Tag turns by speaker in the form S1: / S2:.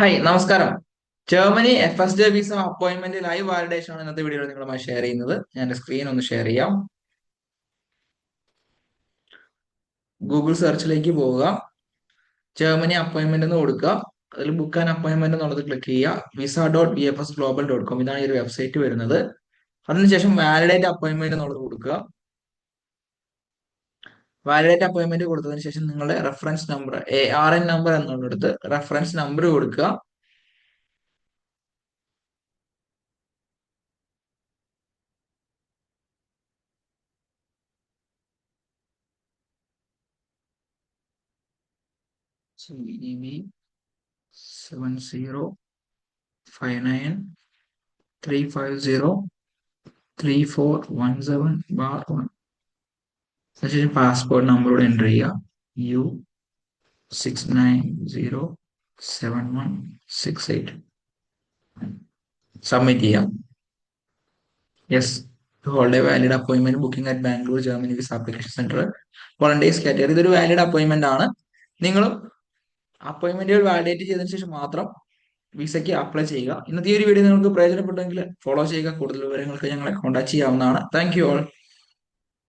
S1: Hi നമസ്കാരം. Germany F S J visa appointment live validation ആണ് ഇന്നത്തെ വീഡിയോയിൽ നിങ്ങളുമായി ഷെയർ ചെയ്യുന്നത്. ഞാൻ സ്ക്രീൻ ഒന്ന് ഷെയർ ചെയ്യാം. ഗൂഗിൾ സെർച്ചിലേക്ക് പോവുക. ജർമ്മനി അപ്പോയിന്റ്മെന്റ് എന്ന് കൊടുക്കുക. അതിൽ ബുക്ക് ആൻഡ് അപ്പോയിന്റ്മെന്റ് എന്നുള്ളത് ക്ലിക്ക് ചെയ്യുക. Visa dot B F S global dot com ഇതാണ് ഈ ഒരു വെബ്സൈറ്റ് വരുന്നത്. അതിനുശേഷം വാലിഡേറ്റ് അപ്പോയിന്റ്മെന്റ് എന്നുള്ളത് കൊടുക്കുക. വാലിഡേറ്റ് അപ്പോയിന്റ്മെന്റ് കൊടുത്തതിന് ശേഷം നിങ്ങളുടെ reference number A R N number എന്നുള്ളടുത്ത് reference number കൊടുക്കുക. CEB seven zero five nine three five zero three four one seven bar one. അതിനുശേഷം പാസ്പോർട്ട് നമ്പറോട് എന്റർ ചെയ്യുക. U six nine zero seven one six eight submit ചെയ്യാം yes hold valid appointment booking at Bangalore Germany visa application centre volunteers category ഇതൊരു valid appointment ആണ്. നിങ്ങൾ അപ്പോയിന്റ്മെന്റുകൾ validate ചെയ്തതിനു ശേഷം മാത്രം വിസയ്ക്ക് അപ്ലൈ ചെയ്യുക. ഇന്നത്തെ ഈ ഒരു വീഡിയോ നിങ്ങൾക്ക് പ്രയോജനപ്പെട്ടെങ്കിൽ ഫോളോ ചെയ്യുക. കൂടുതൽ വിവരങ്ങൾക്ക് ഞങ്ങളെ കോൺടാക്ട് ചെയ്യാവുന്നതാണ്. Thank you all